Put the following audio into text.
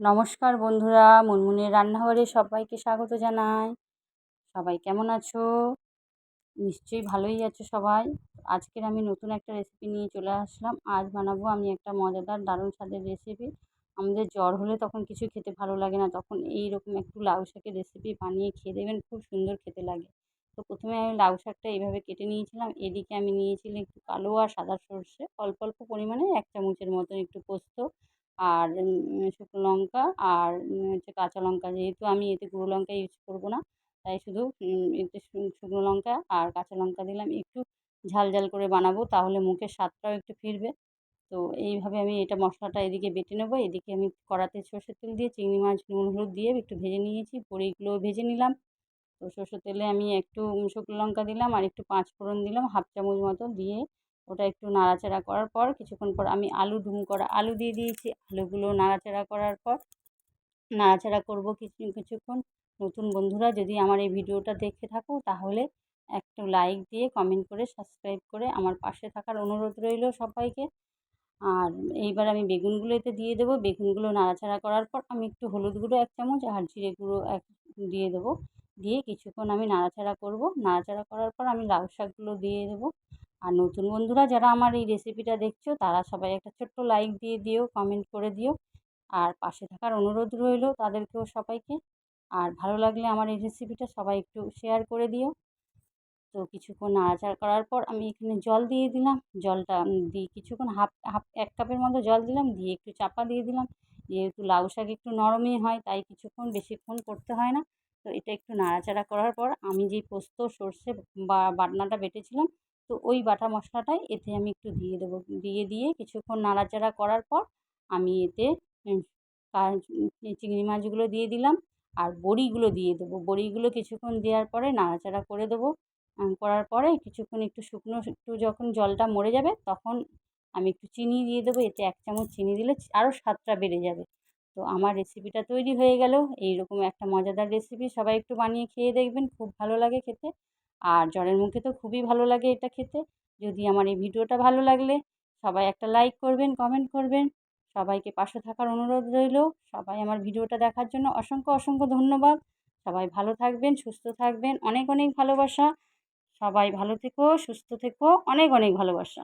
নমস্কার বন্ধুরা, মুনমুনের রান্নাঘরে সবাইকে স্বাগত জানাই। সবাই কেমন আছো? নিশ্চয়ই ভালোই আছো সবাই। আজকের আমি নতুন একটা রেসিপি নিয়ে চলে আসলাম। আজ বানাবো আমি একটা মজাদার দারুণ স্বাদের রেসিপি আমাদের জ্বর হলে তখন কিছু খেতে ভালো লাগে না। তখন এই রকম একটু লাউ শাকের রেসিপি বানিয়ে খেয়ে দেবেন, খুব সুন্দর খেতে লাগে। তো প্রথমে আমি লাউ শাকটা এইভাবে কেটে নিয়েছিলাম। এদিকে আমি নিয়েছিলাম একটু কালো আর সাদা সর্ষে। অল্প অল্প পরিমাণে এক চামচের মতন একটু পোস্ত। আর শুকনো লঙ্কা আর হচ্ছে কাঁচা লঙ্কা। যেহেতু আমি এতে গুঁড়ো লঙ্কা ইউজ করব না, তাই শুধু এতে শুকনো লঙ্কা আর কাঁচা লঙ্কা দিলাম। একটু ঝাল ঝাল করে বানাবো, তাহলে মুখের স্বাদটাও একটু ফিরবে। তো এইভাবে আমি এটা মশলাটা এদিকে বেটে নেব। এদিকে আমি কড়াতে সর্ষের তেল দিয়ে চিংড়ি মাছ, নুন, হলুদ দিয়ে একটু ভেজে নিয়েছি। বড়িগুলোও ভেজে নিলাম। তো সর্ষের তেলে আমি একটু শুকনো লঙ্কা দিলাম আর একটু পাঁচ ফোড়ন দিলাম, হাফ চামচ মতো দিয়ে ওটা একটু নাড়াচাড়া করার পর কিছুক্ষণ পর আমি আলু ডুমো করা, আলু দিয়ে দিয়েছি। আলুগুলো নাড়াচাড়া করার পর নাড়াচাড়া করব কিছু, কিছুক্ষণ। নতুন বন্ধুরা যদি আমার এই ভিডিওটা দেখে থাকো তাহলে একটু লাইক দিয়ে কমেন্ট করে সাবস্ক্রাইব করে আমার পাশে থাকার অনুরোধ রইল সবাইকে। আর এইবার আমি বেগুনগুলো এতে দিয়ে দেবো। বেগুনগুলো নাড়াচাড়া করার পর আমি একটু হলুদ গুঁড়ো এক চামচ আর জিরে গুঁড়ো এক দিয়ে দেবো। দিয়ে কিছুক্ষণ আমি নাড়াচাড়া করব। নাড়াচাড়া করার পর আমি লাউ শাকগুলো দিয়ে দেবো। আর নতুন বন্ধুরা যারা আমার এই রেসিপিটা দেখছ, তারা সবাই একটা ছোট্ট লাইক দিয়ে দিও কমেন্ট করে দিও। আর পাশে থাকার অনুরোধ রইল তাদেরকেও সবাইকে। আর ভালো লাগলে আমার এই রেসিপিটা সবাই একটু শেয়ার করে দিও। তো কিছুক্ষণ নাড়াচাড়া করার পর আমি এখানে জল দিয়ে দিলাম। জলটা দিয়ে কিছুক্ষণ হাফ হাফ, এক কাপের মতো জল দিলাম, দিয়ে একটু চাপা দিয়ে দিলাম। যেহেতু লাউ শাক একটু নরমই হয়, তাই কিছুক্ষণ বেশিক্ষণ করতে হয় না। তো এটা একটু নাড়াচাড়া করার পর আমি যেই পোস্ত, সর্ষে বা বাটনাটা বেটেছিলাম তো ওই বাটা মশলাটাই এতে আমি একটু দিয়ে দেবো। দিয়ে দিয়ে কিছুক্ষণ নাড়াচাড়া করার পর আমি এতে চিংড়ি মাছগুলো দিয়ে দিলাম আর বড়িগুলো দিয়ে দেবো। বড়িগুলো কিছুক্ষণ দেওয়ার পরে নাড়াচাড়া করে দেবো। করার পরে কিছুক্ষণ একটু শুকনো, একটু যখন জলটা মরে যাবে তখন আমি একটু চিনি দিয়ে দেবো। এতে এক চামচ চিনি দিলে আরও স্বাদটা বেড়ে যাবে। তো আমার রেসিপিটা তৈরি হয়ে গেল। এইরকম একটা মজাদার রেসিপি সবাই একটু বানিয়ে খেয়ে দেখবেন। খুব ভালো লাগে খেতে। আর জ্বরের মুখে তো খুবই ভালো লাগে এটা খেতে। যদি আমার এই ভিডিওটা ভালো লাগলে সবাই একটা লাইক করবেন, কমেন্ট করবেন। সবাইকে পাশে থাকার অনুরোধ রইল। সবাই আমার ভিডিওটা দেখার জন্য অসংখ্য অসংখ্য ধন্যবাদ। সবাই ভালো থাকবেন, সুস্থ থাকবেন। অনেক অনেক ভালোবাসা। সবাই ভালো থেকো, সুস্থ থেকো। অনেক অনেক ভালোবাসা।